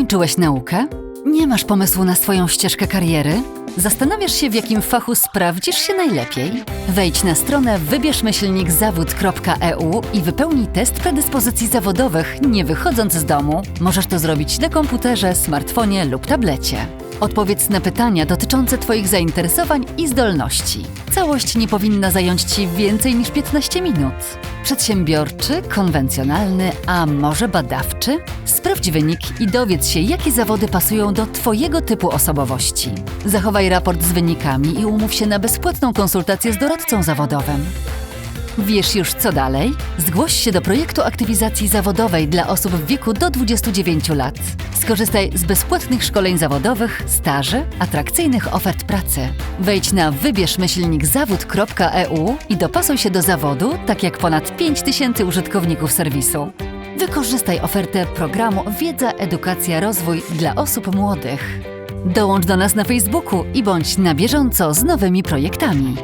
Skończyłeś naukę? Nie masz pomysłu na swoją ścieżkę kariery? Zastanawiasz się, w jakim fachu sprawdzisz się najlepiej? Wejdź na stronę wybierzmyślnikzawód.eu i wypełnij test predyspozycji zawodowych, nie wychodząc z domu. Możesz to zrobić na komputerze, smartfonie lub tablecie. Odpowiedz na pytania dotyczące Twoich zainteresowań i zdolności. Całość nie powinna zająć Ci więcej niż 15 minut. Przedsiębiorczy, konwencjonalny, a może badawczy? Sprawdź wynik i dowiedz się, jakie zawody pasują do Twojego typu osobowości. Zachowaj raport z wynikami i umów się na bezpłatną konsultację z doradcą zawodowym. Wiesz już co dalej? Zgłoś się do projektu aktywizacji zawodowej dla osób w wieku do 29 lat. Skorzystaj z bezpłatnych szkoleń zawodowych, staży, atrakcyjnych ofert pracy. Wejdź na wybierzmyślnikzawód.eu i dopasuj się do zawodu, tak jak ponad 5000 użytkowników serwisu. Wykorzystaj ofertę programu Wiedza, Edukacja, Rozwój dla osób młodych. Dołącz do nas na Facebooku i bądź na bieżąco z nowymi projektami.